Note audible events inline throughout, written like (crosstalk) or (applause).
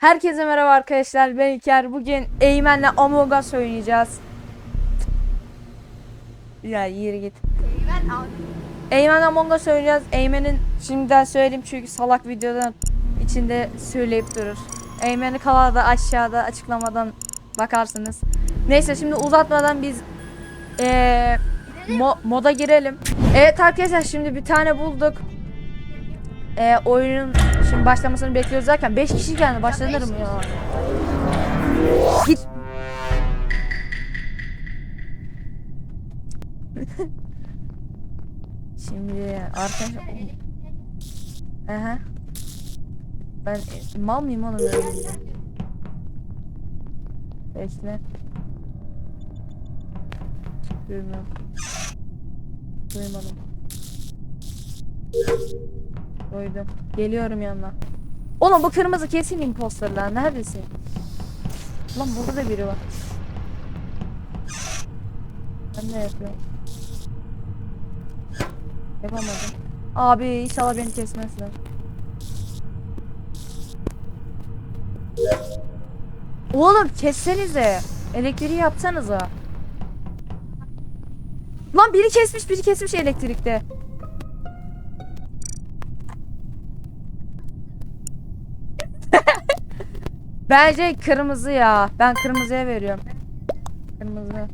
Herkese merhaba arkadaşlar. Ben İlker. Bugün Eymen'le Among Us oynayacağız. Ya yürü git. Eymen abi. Eymen'le Among Us oynayacağız. Eymen'in şimdiden söyleyeyim çünkü salak videodan içinde söyleyip durur. Eymen'i kanalda aşağıda açıklamadan bakarsınız. Neyse şimdi uzatmadan biz eee, mo- moda girelim. Evet arkadaşlar şimdi bir tane bulduk. Eee, oyunun şimdi başlamasını bekliyoruz derken 5 kişi geldi başlanır mı ya? Git. (laughs) Şimdi arkadaşlar Aha. Ben e, mal mıyım oğlum öyle bir şey? Bekle. Duymuyorum. Duymadım. Duydum. Geliyorum yanına. Oğlum bu kırmızı kesin imposter lan. Neredesin? Lan burada da biri var. Ben ne yapıyorum? Yapamadım. Abi inşallah beni kesmezler. Oğlum kessenize. Elektriği yapsanıza. Lan biri kesmiş biri kesmiş elektrikte. Bence kırmızı ya. Ben kırmızıya veriyorum. Kırmızı.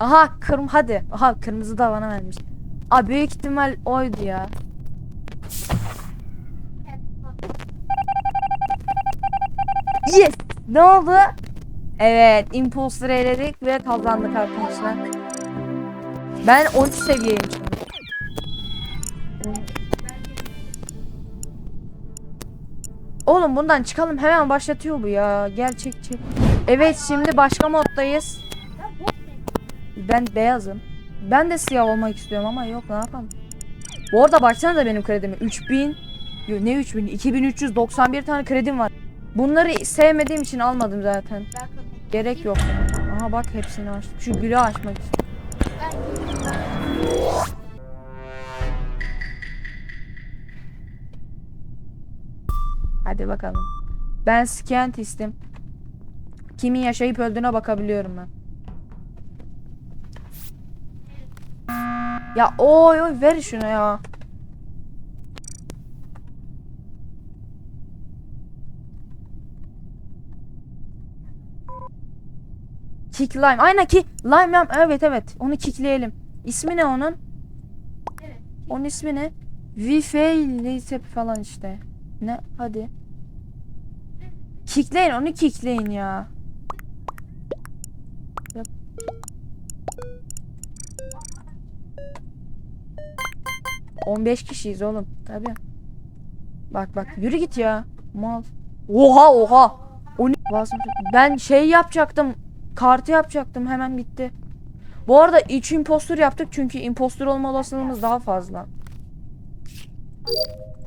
Aha kırm hadi. Aha kırmızı da bana vermiş. Abi büyük ihtimal oydu ya. Yes. Ne oldu? Evet, imposter eledik ve kazandık arkadaşlar. Ben 13 seviyeyim Oğlum bundan çıkalım hemen başlatıyor bu ya. Gerçekçi. Evet şimdi başka moddayız. Ben beyazım. Ben de siyah olmak istiyorum ama yok ne yapalım. Bu arada baksana da benim kredimi 3000 Yo, ne 3000 2391 tane kredim var. Bunları sevmediğim için almadım zaten. Gerek yok. Aha bak hepsini açtım. Şu gülü açmak için. Hadi bakalım. Ben scientist'im. Kimin yaşayıp öldüğüne bakabiliyorum ben. Ya oy oy ver şunu ya. Kick lime. Aynen ki lime lime. Evet evet. Onu kickleyelim. İsmi ne onun? Evet. Onun ismi ne? Vifey neyse falan işte. Ne? Hadi. Kickleyin onu kickleyin ya. Yap. On beş kişiyiz oğlum. Tabi. Bak bak yürü git ya. Mal. Oha oha. Ben şey yapacaktım. Kartı yapacaktım hemen bitti. Bu arada iç impostor yaptık çünkü impostor olma olasılığımız daha fazla.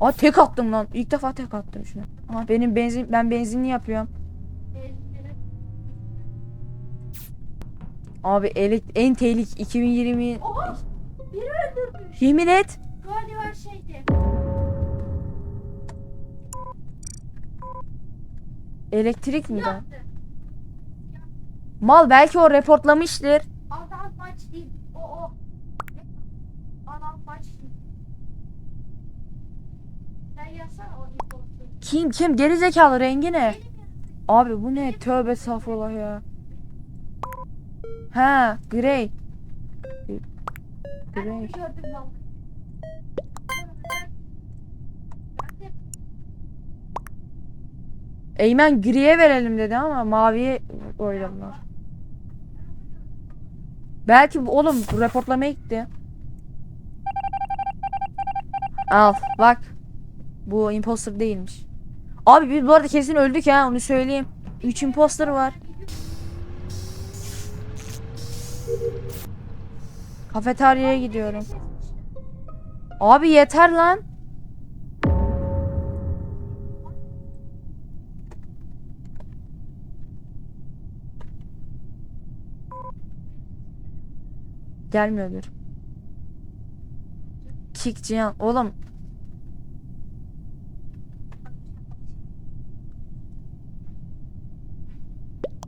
Aa tek attım lan. İlk defa tek attım şunu. Aha benim benzin ben benzinli yapıyorum. Abi elek, en tehlik 2020 Oha! Biri öldürmüş. yemin et. Galiba şeydi. Elektrik mi de? Yaptı. Mal belki o reportlamıştır. Adam maç değil. O o. Adam maç değil. Sen yazsana o imposter. Kim kim geri zekalı rengi ne? Abi bu ne? Tövbe estağfurullah ya. Ha, grey. Grey. Eymen griye verelim dedi ama maviye oyladılar. Belki oğlum bu reportlamaya gitti. Al bak. Bu imposter değilmiş. Abi biz bu arada kesin öldük ha onu söyleyeyim. 3 imposter var. Kafeteryaya gidiyorum. Abi yeter lan. Gelmiyordur. Kick Cihan. Oğlum.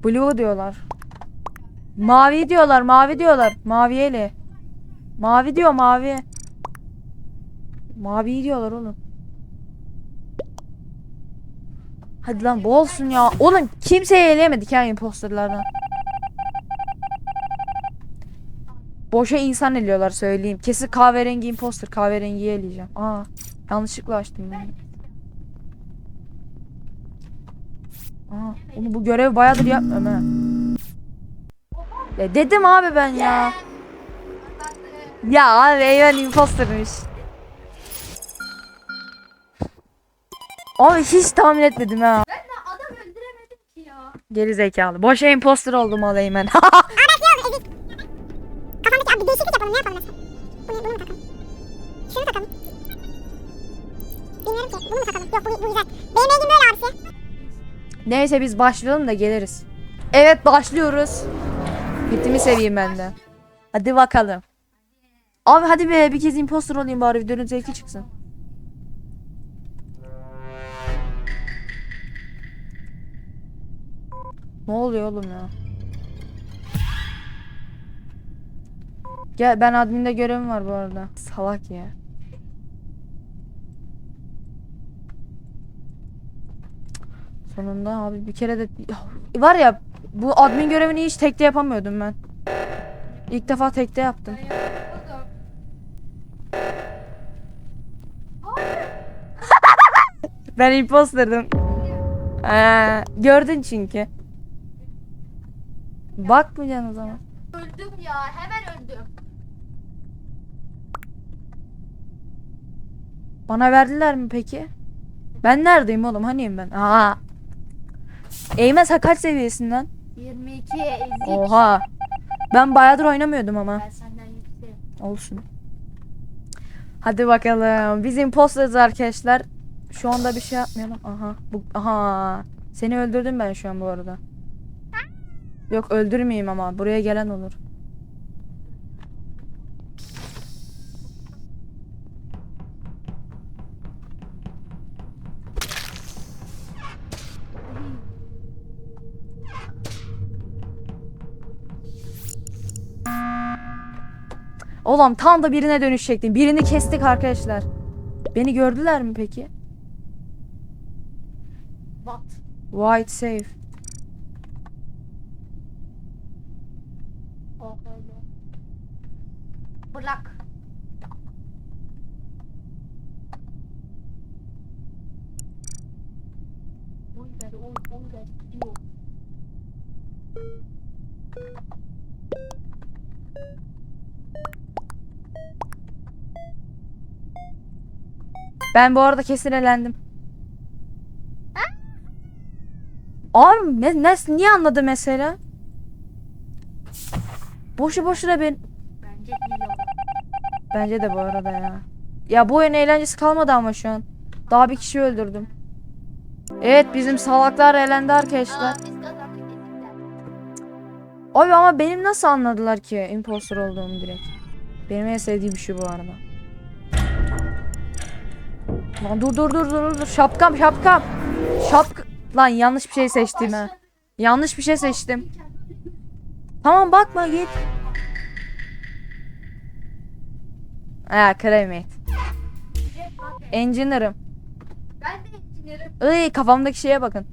Blue diyorlar. Mavi diyorlar, mavi diyorlar. Maviyeli. Mavi diyor, mavi. Mavi diyorlar oğlum. Hadi lan bu olsun ya. Oğlum kimseyi eleyemedik ya imposterlardan. Boşa insan eliyorlar söyleyeyim. Kesin kahverengi imposter. Kahverengiyi eleyeceğim. Aa, yanlışlıkla açtım ben. Aa, oğlum bu görev bayağıdır yapmıyorum ha. Ya dedim abi ben ya. Ya abi Eymen impostermiş. Abi hiç tahmin etmedim ha. Ben de adam öldüremedim ki ya. Geri zekalı. Boşa imposter oldum al Eymen. (laughs) Kafamdaki abi değişiklik yapalım ne yapalım mesela? Bunu, bunu mu takalım? Şunu takalım. Bilmiyorum ki bunu mu takalım? Yok bu, bu güzel. Neyse biz başlayalım da geliriz. Evet başlıyoruz. Bitimi seveyim ben de. Hadi bakalım. Abi hadi be bir kez imposter olayım bari videonun zevki çıksın. Ne oluyor oğlum ya? Gel ben adminde görevim var bu arada. Salak ya. Sonunda abi bir kere de var ya bu admin görevini hiç tekte yapamıyordum ben. İlk defa tekte yaptım. (laughs) Ben imposterdım. Ee, gördün çünkü. Bakmayacaksın o zaman. Öldüm ya hemen öldüm. Bana verdiler mi peki? Ben neredeyim oğlum? Haniyim ben? Aa. Eymen sen kaç seviyesinden? 22 ezik. Oha. Ben bayağıdır oynamıyordum ama. Ben senden yükseğim. Olsun. Hadi bakalım. Biz imposterız arkadaşlar. Şu anda bir şey yapmayalım. Aha. Bu, aha. Seni öldürdüm ben şu an bu arada. Yok öldürmeyeyim ama. Buraya gelen olur. Oğlum tam da birine dönüşecektim. Birini kestik arkadaşlar. Beni gördüler mi peki? What? White safe. O öyle. Black. Oy ver oy oy ver gidiyor. Ben bu arada kesin elendim. Abi ne, ne, niye anladı mesela? Boşu boşuna ben. Bence o. Bence de bu arada ya. Ya bu oyun eğlencesi kalmadı ama şu an. Daha bir kişi öldürdüm. Evet bizim salaklar elendi arkadaşlar. Abi ama benim nasıl anladılar ki imposter olduğumu direkt. Benim en sevdiğim şey bu arada. Lan dur dur dur dur dur şapkam şapkam. Şapka lan yanlış bir şey seçtim ha. Yanlış bir şey seçtim. Tamam bakma git. Ha bak. Engineer'ım. Ben de engineer'ım. Iy kafamdaki şeye bakın.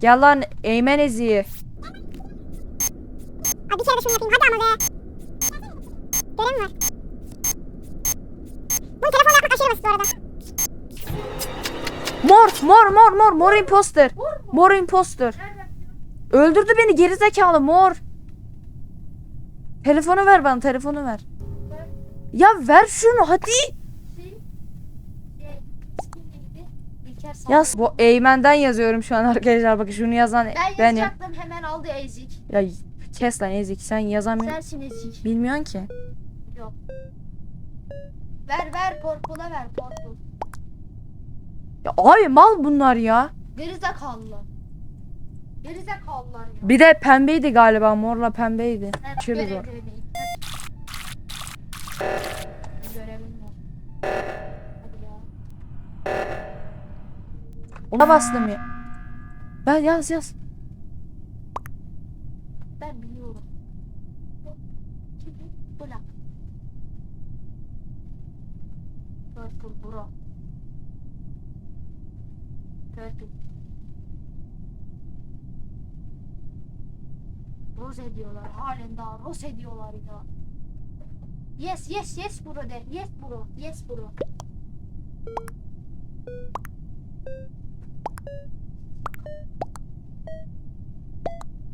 Gel lan Eymen eziği. Abi bir kere de şunu yapayım hadi ama be. Görevim var. Bu arada. Mor mor mor mor mor imposter. Mor imposter. Öldürdü beni gerizekalı mor. Telefonu ver bana telefonu ver. Ya ver şunu hadi. Şey, şey. Yaz. Bu Eymen'den yazıyorum şu an arkadaşlar. Bakın şunu yazan Ben benim. yazacaktım hemen aldı ezik. Ya kes lan ezik sen yazamıyorsun. Sensin ezik. Bilmiyorsun ki. Ver ver porpula ver porpul. Ya abi mal bunlar ya. Gerizekalı. Gerizekalılar ya. Bir de pembeydi galiba morla pembeydi. Evet, Aşırı zor. Ona bastım ya. Ben yaz yaz. Ben biliyorum. Şimdi Black. Purple bro. Purple. Rose diyorlar. Halen daha Rose diyorlar ya. Yes yes yes bro de. Yes bro. Yes bro.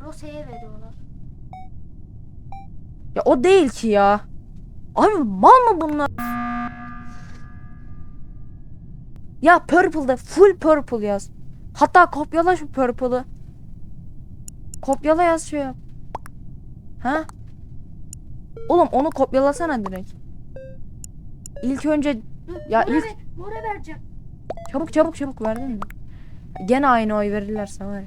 Rose'ye veriyorlar. Ya o değil ki ya. Abi mal mı bunlar? Ya purple'da full purple yaz. Hatta kopyala şu purple'ı. Kopyala yaz yap. Ha? Oğlum onu kopyalasana direkt. İlk önce Ya Mora ilk- ver- Mora vereceğim. çabuk çabuk çabuk verdin mi? Gene aynı oy verirlerse var ya.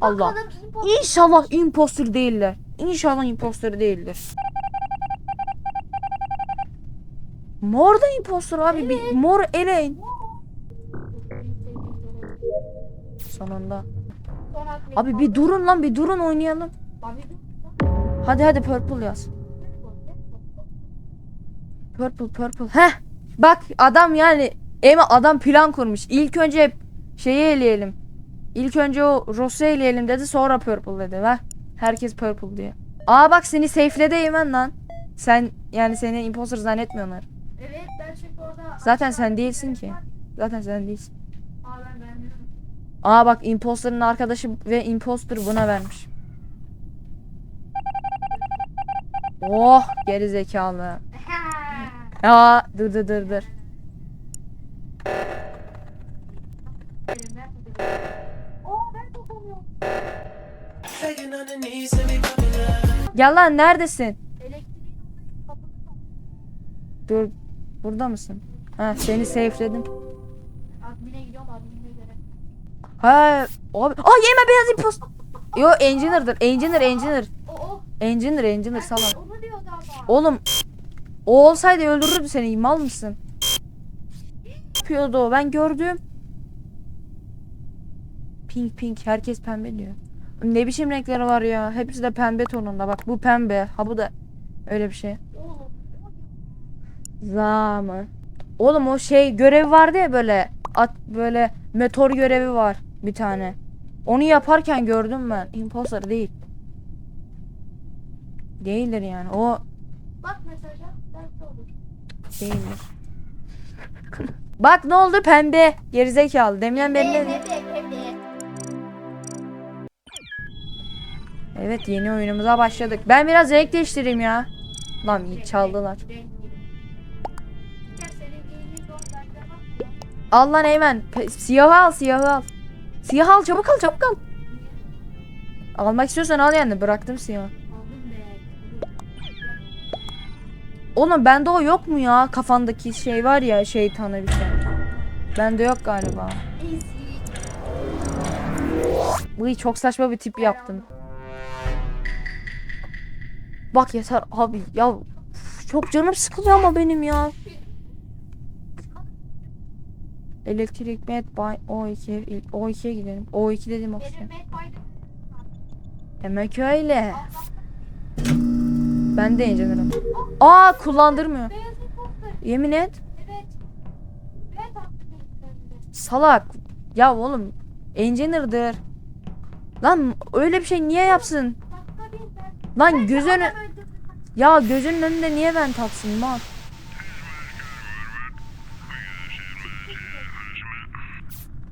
Allah. Bakalım İnşallah impostor değiller. İnşallah impostor değildir. Mor da impostor abi. Bir mor eleyin. Sonunda. Abi bir durun lan bir durun oynayalım. Hadi hadi purple yaz. Purple purple. Heh. Bak adam yani Ema adam plan kurmuş. İlk önce şeyi eleyelim. İlk önce o Ross'u eleyelim dedi sonra purple dedi. Ver. Herkes purple diye. Aa bak seni safe'ledi Eymen lan. Sen yani seni imposter zannetmiyorlar. Zaten sen değilsin ki. Zaten sen değilsin. Aa. Aa bak imposter'ın arkadaşı ve imposter buna vermiş. Oh geri zekalı. (laughs) Ya dur dur dur dur. Gel lan neredesin? Dur. Burada mısın? Ha seni safe'ledim. Admin'e gidiyorum admin'e göre. Ha abi. Aa yeme beyaz imposter. Yo engineer'dır. Engineer engineer. O o. Engineer engineer salak. Onu diyordu ama. Oğlum o olsaydı öldürürdü seni. Mal mısın? Yapıyordu o. Ben gördüm. Pink pink. Herkes pembe diyor. Ne biçim renkleri var ya. Hepsi de pembe tonunda. Bak bu pembe. Ha bu da öyle bir şey. Oğlum. Zaman. Oğlum o şey görevi vardı ya böyle at böyle meteor görevi var bir tane. Onu yaparken gördüm ben. Imposter değil. Değildir yani. O Bak mesaja. Belki olur. değildir. Bak ne oldu pembe. Gerizekalı. Demin benim de- Evet evet. Evet yeni oyunumuza başladık. Ben biraz renk değiştireyim ya. Lan iyi çaldılar. Al lan Eymen. Siyahı al siyahı al. Siyahı al çabuk al çabuk al. Almak istiyorsan al yani bıraktım siyahı. Oğlum bende o yok mu ya? Kafandaki şey var ya şeytanı bir şey. Bende yok galiba. Bu çok saçma bir tip yaptım. Bak yeter abi ya çok canım sıkılıyor ama benim ya. Elektrik met by O2 O2'ye gidelim. O2 dedim opsiyon. Demek öyle. Ben de engineer'ım. Aa kullandırmıyor. Yemin et. Salak. Ya oğlum engineer'dır. Lan öyle bir şey niye yapsın? Lan gözünü ya gözünün önünde niye ben taksın mal?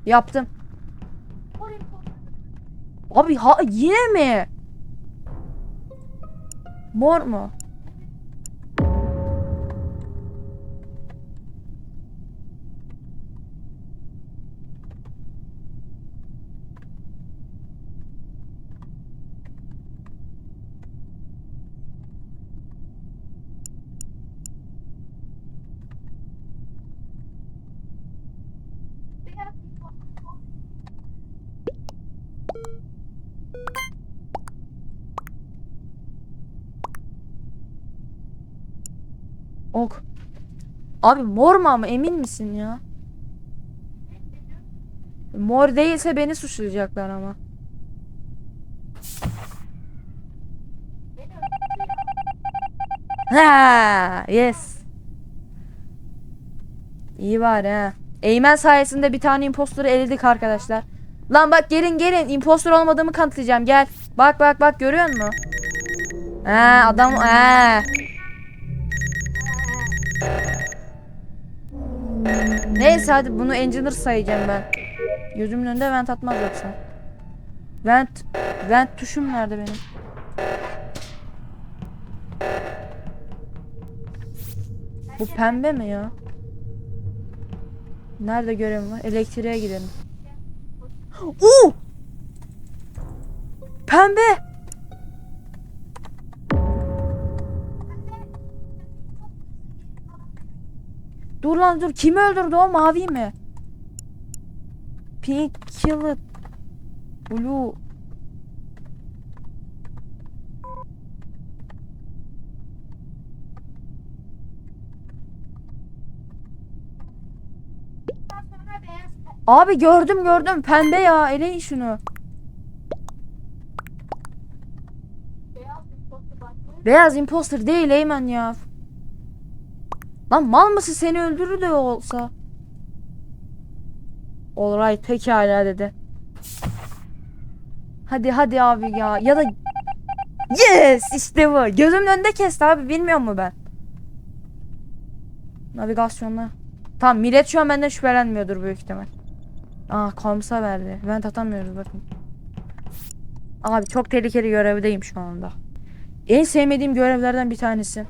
Yaptım. Abi ha yine mi? Mor mu? Ok. Abi mor mu ama emin misin ya? Mor değilse beni suçlayacaklar ama. Ha, yes. İyi var ha. Eymen sayesinde bir tane imposter'ı eledik arkadaşlar. Lan bak gelin gelin imposter olmadığımı kanıtlayacağım gel. Bak bak bak görüyor musun? Ha adam ha. Neyse hadi bunu engineer sayacağım ben. Gözümün önünde vent atmaz yoksa. Vent vent tuşum nerede benim? Bu pembe mi ya? Nerede görevim var? Elektriğe gidelim. Oo! Pembe! Dur lan dur. Kimi öldürdü o mavi mi? Pink killed. Blue. Abi gördüm gördüm. Pembe ya. Eleyin şunu. Beyaz imposter değil Eymen ya. Lan mal mısın seni öldürür de olsa. Alright pekala dedi. Hadi hadi abi ya. Ya da Yes işte bu. Gözümün önünde kesti abi bilmiyor mu ben? Navigasyonla. Tamam millet şu an benden şüphelenmiyordur büyük ihtimal. Aa komsa verdi. Vent atamıyoruz bakın. Abi çok tehlikeli görevdeyim şu anda. En sevmediğim görevlerden bir tanesi.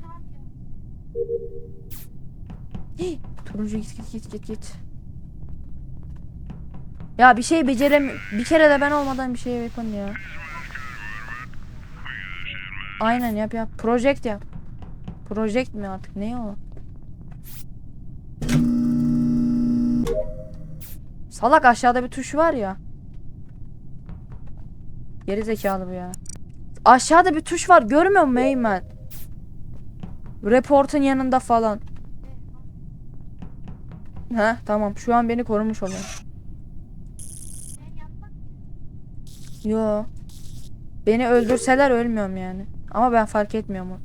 Hii, Turuncu git git git git git. Ya bir şey becerem bir kere de ben olmadan bir şey yapın ya. Aynen yap yap. Project yap. Project mi artık ne o? Salak aşağıda bir tuş var ya. Geri zekalı bu ya. Aşağıda bir tuş var görmüyor musun Eymen? Reportun yanında falan. Ha tamam şu an beni korumuş oluyor. Yo. Beni öldürseler ölmüyorum yani. Ama ben fark etmiyorum. onu.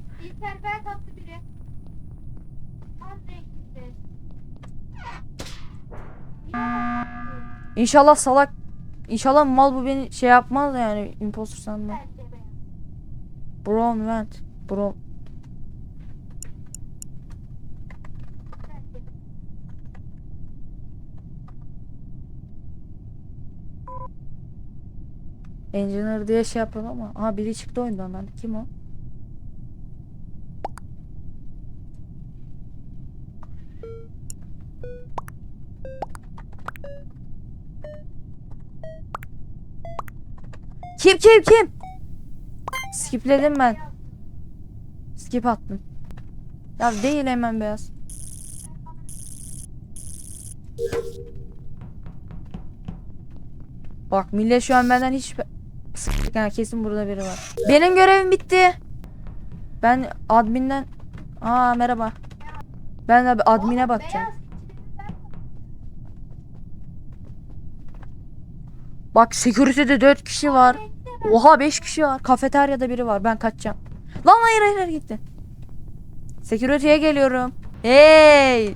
Attı biri. İnşallah salak İnşallah mal bu beni şey yapmaz yani imposter sanma. Bence beyaz. Brown Engineer diye şey yapıyor ama. Aha biri çıktı oyundan lan. Kim o? Kim kim kim? Skipledim ben. Skip attım. Ya değil hemen beyaz. Bak millet şu an benden hiç Ha kesin burada biri var. Benim görevim bitti. Ben adminden Aa merhaba. Ben bir admine bakacağım. Bak security'de 4 kişi var. Oha 5 kişi var. Kafeteryada biri var. Ben kaçacağım. Lan hayır hayır, hayır gitti. Security'ye geliyorum. Hey!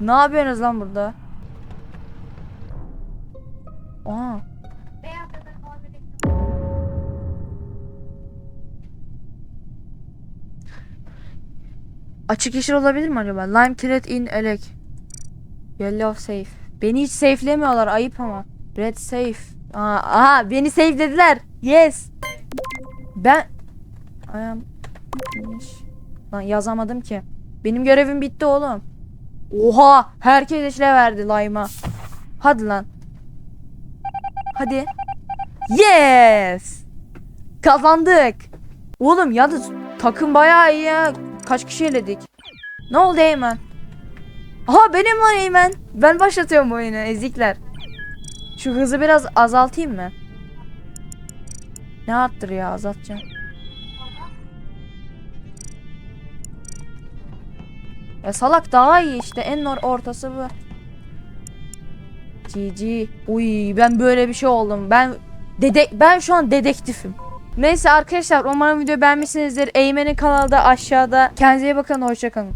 Ne yapıyorsunuz lan burada? Aa. Açık yeşil olabilir mi acaba? Lime thread in elek. Yellow safe. Beni hiç safe'lemiyorlar ayıp ama. Red safe. Aa, aha beni safe dediler. Yes. Ben I. Lan yazamadım ki. Benim görevim bitti oğlum. Oha herkes eşle verdi lime'a. Hadi lan. Hadi. Yes. Kazandık. Oğlum yalnız takım bayağı iyi ya. Kaç kişi eledik? Ne oldu Eymen? Aha benim var Eymen. Ben başlatıyorum oyunu ezikler. Şu hızı biraz azaltayım mı? Ne arttır ya azaltacağım. Ya salak daha iyi işte. En or- ortası bu. GG. Uy ben böyle bir şey oldum. Ben dede ben şu an dedektifim. Neyse arkadaşlar umarım video beğenmişsinizdir. Eymen'in kanalı da aşağıda. Kendinize iyi bakın. Hoşçakalın.